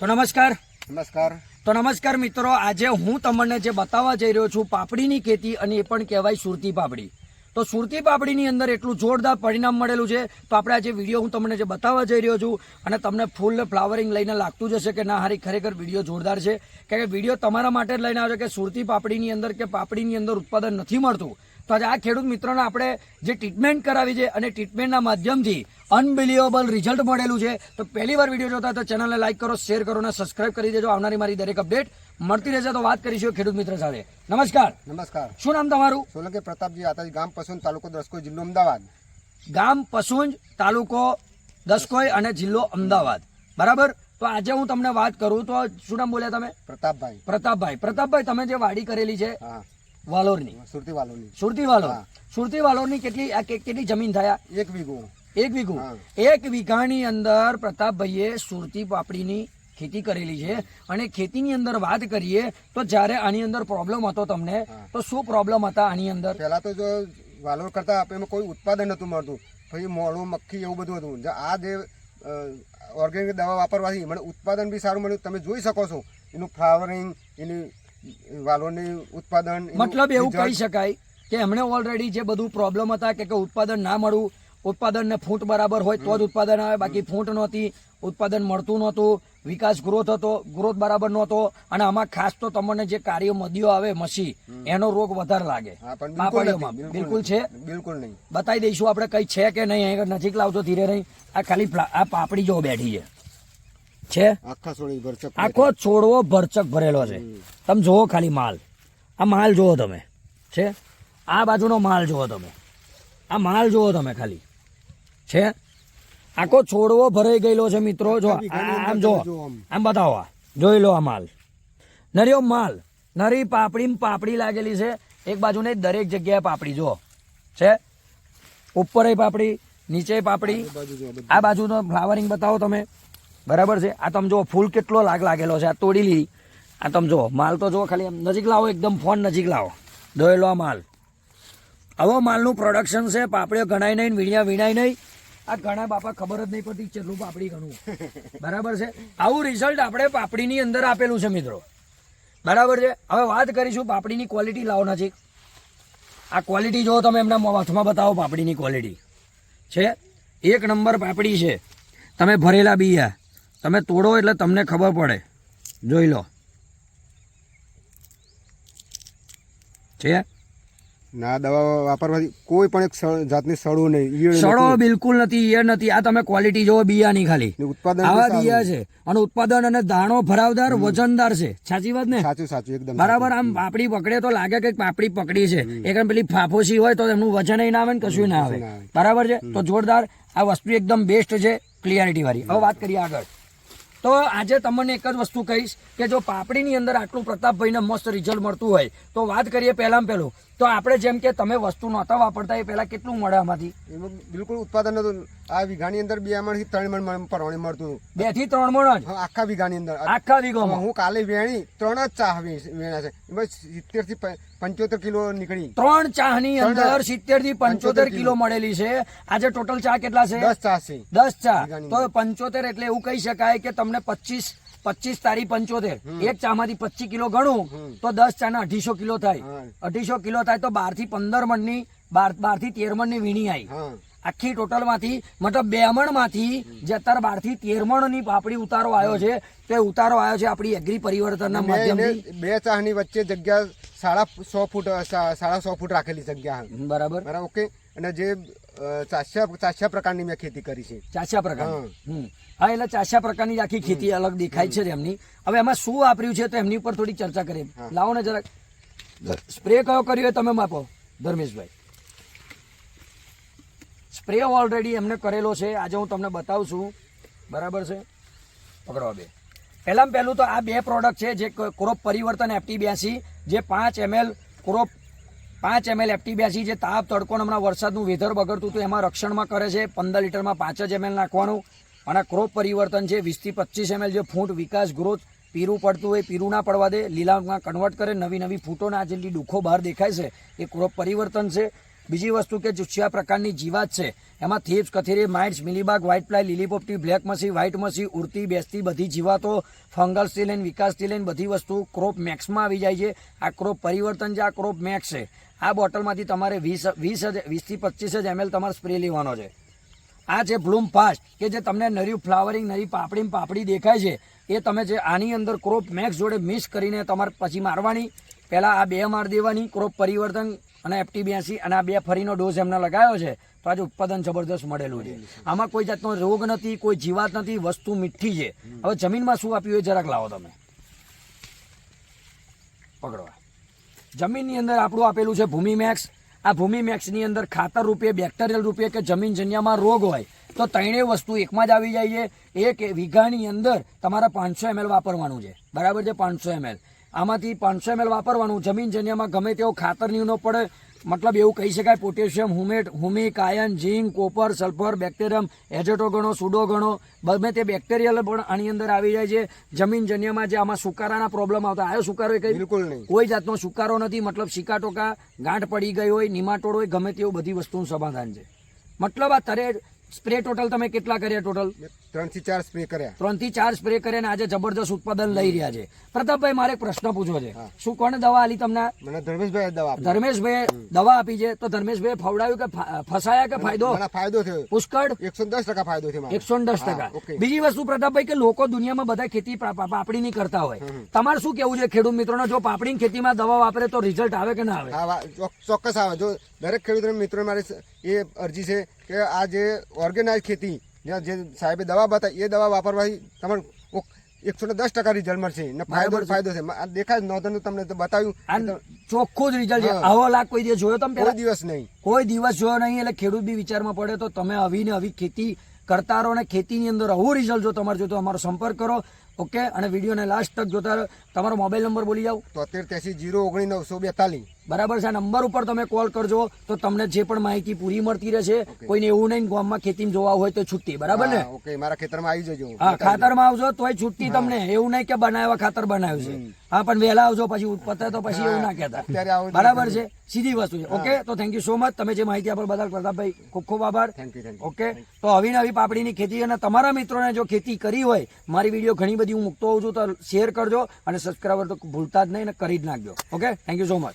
તો નમસ્કાર. નમસ્કાર. તો નમસ્કાર મિત્રો આજે હું તમને જે બતાવવા જઈ રહ્યો છું પાપડીની ખેતી અને એ પણ કહેવાય સુરતી પાપડી. તો સુરતી પાપડીની અંદર એટલું જોરદાર પરિણામ મળેલું છે તો આપણે આજે વીડિયો હું તમને જે બતાવવા જઈ રહ્યો છું અને તમને ફૂલ ફ્લાવરિંગ લઈને લાગતું જ હશે કે ના, હારી ખરેખર વીડિયો જોરદાર છે. કે વીડિયો તમારા માટે જ લઈને આવ્યો કે સુરતી પાપડીની અંદર કે પાપડીની અંદર ઉત્પાદન નથી મળતું. તો આજે આ ખેડૂત મિત્રોને આપણે જે ટ્રીટમેન્ટ કરાવી છે અને ટ્રીટમેન્ટના માધ્યમથી અનબિલિવેબલ રિઝલ્ટ મળેલું છે. તો પહેલી વાર વીડિયો જોતા તો ચેનલને લાઈક કરો શેર કરો અને સબસ્ક્રાઇબ કરી દેજો. આવનારી મારી દરેક અપડેટ મળતી રહેશે તો વાત કરીશું ખેડૂત મિત્ર સાથે. નમસ્કાર. નમસ્કાર. શું નામ તમારું? સોલંકી પ્રતાપજી આતાજી ગામ પસંદ તાલુકો દસકો જિલ્લો અમદાવાદ. ગામ પસુંજ તાલુકો દસકોઈ અને જિલ્લો અમદાવાદ. બરાબર? તો આજે હું તમને વાત કરું તો શું નામ બોલ્યા તમે? પ્રતાપભાઈ. પ્રતાપભાઈ. પ્રતાપભાઈ તમે જે વાડી કરેલી છે વાલોરની. સુરતી વાલોરની સુરતી વાલોર. સુરતી વાલોરની કેટલી કેટલી જમીન થયા? એક વીઘો. એક વીઘું. એક વીઘાની અંદર પ્રતાપભાઈએ સુરતી પાપડીની ખેતી કરેલી છે અને ખેતીની અંદર વાત કરીએ તો જ્યારે આની અંદર પ્રોબ્લેમ હતો તમને તો શું પ્રોબ્લેમ હતા આની અંદર? પહેલા તો જો વાલોર કરતાં આપણે કોઈ ઉત્પાદન નહોતું મળતું. પછી મોડું મક્ખી એવું બધું હતું. આ જે ઓર્ગેનિક દવા વાપરવાથી મને ઉત્પાદન બી સારું મળ્યું. તમે જોઈ શકો છો. એનું ફ્લાવરિંગ એની વાલોની ઉત્પાદન મતલબ એવું કહી શકાય કે એમણે ઓલરેડી જે બધું પ્રોબ્લેમ હતા કે કે ઉત્પાદન ના મળવું ઉત્પાદનને ફૂટ બરાબર હોય તો જ ઉત્પાદન આવે બાકી ફૂટ નહોતી ઉત્પાદન મળતું નહોતું. વિકાસ ગ્રોથ હતો ગ્રોથ બરાબર નહોતો અને આમાં ખાસ તો તમને જે કાર્ય મદીઓ આવે મસી એનો રોગ વધારે લાગે. બિલકુલ છે? બિલકુલ નહીં. બતાવી દઈશું આપણે કઈ છે કે નહીં નજીક લાવજો ધીરે નહીં. આ ખાલી આ પાપડી જો બેઠી છે. છે? આખા છોડવો ભરચક ભરેલો છે. તમે જોવો ખાલી માલ. આ માલ જુઓ તમે. છે? આ બાજુનો માલ જુઓ તમે. આ માલ જુઓ તમે ખાલી. છે? આખો છોડવો ભરાઈ ગયેલો છે મિત્રો જો આમ જો આમ. બતાવો આ. જોઈ લો આ માલ. નરિયો માલ. નરી પાપડી પાપડી લાગેલી છે. એક બાજુ નહીં દરેક જગ્યાએ પાપડી જો. છે? ઉપર પાપડી નીચે પાપડી. આ બાજુનો ફ્લાવરિંગ બતાવો તમે. બરાબર છે? આ તમે જો ફૂલ કેટલો લાગ લાગેલો છે? આ તોડી લીધી. આ તમે જો માલ તો જો ખાલી નજીક લાવો એકદમ ફોન નજીક લાવો. દોયેલો આ માલ. આવો માલનું પ્રોડક્શન છે. પાપડીઓ ગણાય નહીં વીણ્યા વીણાય નહીં. આ ઘણા બાપા ખબર જ નહીં પડતી ચેટલું પાપડી ઘણું. બરાબર છે? આવું રિઝલ્ટ આપણે પાપડીની અંદર આપેલું છે મિત્રો. બરાબર છે? હવે વાત કરીશું પાપડીની ક્વોલિટી લાવો નજીક આ ક્વોલિટી જો તમે એમના હાથમાં બતાવો પાપડીની ક્વોલિટી છે? એક નંબર પાપડી છે. તમે ભરેલા બીયા. તમે તોડો એટલે તમને ખબર પડે. જોઈ લો. છે? ના દવા વાપરવાથી કોઈ પણ એક જાતની સડો નહીં ઈયળ સડો બિલકુલ નથી એ નથી. આ તમે ક્વોલિટી જોવો બિયાની ખાલી. ઉત્પાદન આવા. બિયા છે. અને ઉત્પાદન અને દાણો ભરાવદાર વજનદાર છે. સાચી વાત ને? સાચું સાચું એકદમ બરાબર આમ પાપડી પકડે તો લાગે કે પાપડી પકડી છે. એક આમ પેલી ફાફોસી હોય તો એમનું વજન ના આવે ને કશું ના આવે. બરાબર છે? તો જોરદાર આ વસ્તુ એકદમ બેસ્ટ છે ક્લિયરિટી વાળી. હવે વાત કરીએ આગળ. તો આજે તમને એક જ વસ્તુ કહીશ કે જો પાપડીની અંદર આટલું પ્રતાપભાઈને મસ્ત રિઝલ્ટ મળતું હોય, તો વાત કરીએ પહેલાં પહેલું. તો આપણે જેમ કે તમે વસ્તુ નહોતા વાપરતા, એ પહેલાં કેટલું મળે આમાંથી? બિલકુલ ઉત્પાદન નતું આ વીઘાની અંદર બે મણ ત્રણ મણ પરવાણી મળતું. બેથી ત્રણ મણ જ? આખા વીઘાની અંદર. આખા વીઘોમાં? હું કાલે વેણી ત્રણ જ ચાહ વેણા છે. સિત્તેરથી પંચોતેર કિલો નીકળી. ત્રણ ચા ની અંદર સિત્તેરથી પંચોતેર કિલો મળેલી છે. આજે ટોટલ ચા કેટલા છે? દસ ચા છે. દસ ચા. તો પંચોતેર એટલે એવું કહી શકાય કે તમને પચીસ પચીસ તારી પંચોતેર. એક ચા માંથી પચીસ કિલો ગણું તો દસ ચા ના અઢીસો કિલો થાય. અઢીસો કિલો થાય તો બારથી પંદર મણની બાર બારથી તેર મણની વીણી આવી આખી ટોટલમાંથી મતલબ બે મણમાંથી જે અત્યારે બારથી તેર મણની ઉતારો આવ્યો છે તે ઉતારો આવ્યો છે આપણી એગ્રી પરિવર્તનના માધ્યમથી. બે ચાહની વચ્ચે જગ્યા સાડા સો ફૂટ સાડા સો ફૂટ રાખેલી જગ્યા બરાબર. બરાબર ઓકે? અને જે ચાસ્યા ચાસ્યા પ્રકારની મેં ખેતી કરી છે. ચાસ્યા પ્રકારની. હા. એટલે ચાસ્યા પ્રકારની આખી ખેતી અલગ દેખાય છે એમની હવે એમાં શું વાપર્યું છે તો એમની ઉપર થોડી ચર્ચા કરીએ. લાવો ને જરાક. સ્પ્રે કયો કર્યો એ તમે માપો ધર્મેશભાઈ. સ્પ્રે ઓલરેડી એમને કરેલો છે. આજે હું તમને બતાવું છું બરાબર છે? પકડવા બે. પહેલાં પહેલું તો આ બે પ્રોડક્ટ છે જે ક્રોપ પરિવર્તન એફટી બ્યાસી જે પાંચ એમએલ ક્રોપ પાંચ એમએલ એફટી બ્યાસી જે તાપ, તડકો હમણાં વરસાદનું વેધર બગડતું હતું, એમાં રક્ષણમાં કરે છે. પંદર લીટરમાં પાંચ જ એમએલ નાખવાનું. અને ક્રોપ પરિવર્તન છે વીસથી પચીસ એમએલ જે ફૂટ વિકાસ ગ્રોથ પીરું પડતું હોય, પીરું ના પડવા દે લીલામાં કન્વર્ટ કરે, નવી નવી ફૂટોના જેટલી ડુખો બહાર દેખાય છે, એ ક્રોપ પરિવર્તન છે. બીજી વસ્તુ કે જે પ્રકારની જીવાત છે. એમાં થીપ્સ કથેરી માઇટ્સ મિલીબાગ વ્હાઇટ ફ્લાય લીલીપોપટી બ્લેક મસી વ્હાઇટ મસી ઉડતી, બેસતી બધી જીવાતો ફંગલ્સથી લઈને વિકાસથી લઈને બધી વસ્તુ ક્રોપ મેક્સમાં આવી જાય છે. આ ક્રોપ પરિવર્તન છે, આ ક્રોપ મેક્સ છે. આ બોટલમાંથી તમારે વીસ વીસ હજાર, વીસથી પચીસ જ એમએલ તમારે સ્પ્રે લેવાનો છે. આ છે બ્લૂમ ફાસ્ટ કે જે તમને નર્યું ફ્લાવરિંગ નરી પાપડી પાપડી દેખાય છે, એ તમે જે આની અંદર ક્રોપ મેક્સ જોડે મિક્સ કરીને તમારે પછી મારવાની. પહેલાં આ બે માર દેવાની ક્રોપ પરિવર્તન અને એફટી બ્યાસી અને આ બે ફરીનો ડોઝ એમને લગાવ્યો છે તો આજે ઉત્પાદન જબરદસ્ત મળેલું છે. આમાં કોઈ જાતનો રોગ નથી કોઈ જીવાત નથી વસ્તુ મીઠી છે. હવે જમીનમાં શું આપ્યું એ જરાક લાવો તમે. પકડવા જમીનની અંદર આપણું આપેલું છે ભૂમિ મેક્સ. આ ભૂમિ મેક્સની અંદર ખાતર રૂપે બેક્ટેરિયલ રૂપે કે જમીન જન્યામાં રોગ હોય તો ત્રણેય વસ્તુ એકમાં જ આવી જાય છે. એક વીઘાની અંદર તમારે પાંચસો એમએલ વાપરવાનું છે. બરાબર છે? પાંચસો એમએલ. આમાંથી પાંચસો એમએલ વાપરવાનું. જમીન જન્યમાં ગમે તેવો ખાતરની નીવનો પડે. મતલબ એવું કહી શકાય potassium humate humic ion zinc copper sulphur bacterium એજેટો ગણો સુડો ગણો ગમે તે બેક્ટેરિયલ પણ આની અંદર આવી જાય છે. જમીન જન્યમાં જે આમાં સુકારાના પ્રોબ્લેમ આવતા આવ્યો સુકારો એ કઈ બિલકુલ નહીં. કોઈ જાતનો સુકારો નથી. મતલબ સિકાટોકા ગાંઠ પડી ગઈ હોય નિમાટોડ હોય ગમે તેવું બધી વસ્તુનું સમાધાન છે. મતલબ આ તરે સ્પ્રે ટોટલ તમે કેટલા કર્યા ટોટલ? મેં ત્રણથી ચાર સ્પ્રે કર્યા. ત્રણ ચાર સ્પ્રે કરીને આજે જબરદસ્ત ઉત્પાદન લઈ રહ્યા છે. પ્રતાપભાઈ મારે એક પ્રશ્ન પૂછવો છે. શું કોને દવા આલી તમને? મને ધર્મેશભાઈ દવા ધર્મેશભાઈ દવા આપી છે. તો ધર્મેશભાઈ ફવડાવ્યું કે ફસાયા કે ફાયદો? ફાયદો થયો. પુષ્કળ? એકસો દસ ટકા ફાયદો થયો એકસો દસ ટકા. બીજી વસ્તુ પ્રતાપભાઈ કે લોકો દુનિયામાં બધા ખેતી પાપડી ની પાપડીની કરતા હોય. તમારે શું કેવું છે ખેડૂત મિત્રોને? જો પાપડીની ખેતીમાં દવા વાપરે તો રિઝલ્ટ આવે કે ના આવે? ચોક્કસ આવે. જો દરેક ખેડૂત મિત્રો મારી એ અરજી છે કે આ જે ઓર્ગેનાઇઝ ખેતી જ્યાં જે સાહેબે દવા બતાવી એ દવા વાપરવાથી તમારે એકસો ને દસ ટકા રિઝલ્ટ મળશે. ને ફાયદો ફાયદો છે. આ દેખાય નોંધનું તમને તો બતાવ્યું. ચોખ્ખું જ રિઝલ્ટ છે. આવો લાખ કોઈ દિવસ જોયો તમે કોઈ દિવસ નહીં. કોઈ દિવસ જોયો નહીં એટલે ખેડૂત બી વિચારમાં પડે તો તમે આવી ને આવી ખેતી કરતા રહો અને ખેતીની અંદર આવું રિઝલ્ટ જો તમારે જોતો અમારો સંપર્ક કરો. ઓકે? અને વિડીયોને લાસ્ટ તક જોતા તમારો મોબાઈલ નંબર બોલી જાઓ. તોતેર ત્યાંસી જીરો ઓગણીસ નવસો બેતાલીસ. બરાબર છે આ નંબર ઉપર તમે કોલ કરજો તો તમને જે પણ માહિતી પૂરી મળતી રહેશે કોઈને એવું નહીં ગામમાં ખેતીમાં જોવા હોય તો છૂટતી બરાબર ને? ઓકે મારા ખેતરમાં આવી જજો હા ખાતરમાં આવજો તોય છૂટતી તમને એવું નહીં કે બનાવ્યા ખાતર બનાવ્યું છે. હા પણ વહેલા આવજો પછી પતે તો પછી એવું ના કહેતા. બરાબર છે સીધી વસ્તુ છે. ઓકે તો થેન્ક યુ સો મચ તમે જે માહિતી આપવા બદલ પ્રતાપભાઈ ખૂબ ખૂબ આભાર. થેન્ક યુ ઓકે તો આવી નવી પાપડીની ખેતી અને તમારા મિત્રોને જો ખેતી કરી હોય મારી વીડિયો ઘણી બધી હું મૂકતો હોઉં છું તો શેર કરજો અને સબસ્ક્રાઈબર તો ભૂલતા જ નહીં અને કરી જ નાખજો. Okay thank you so much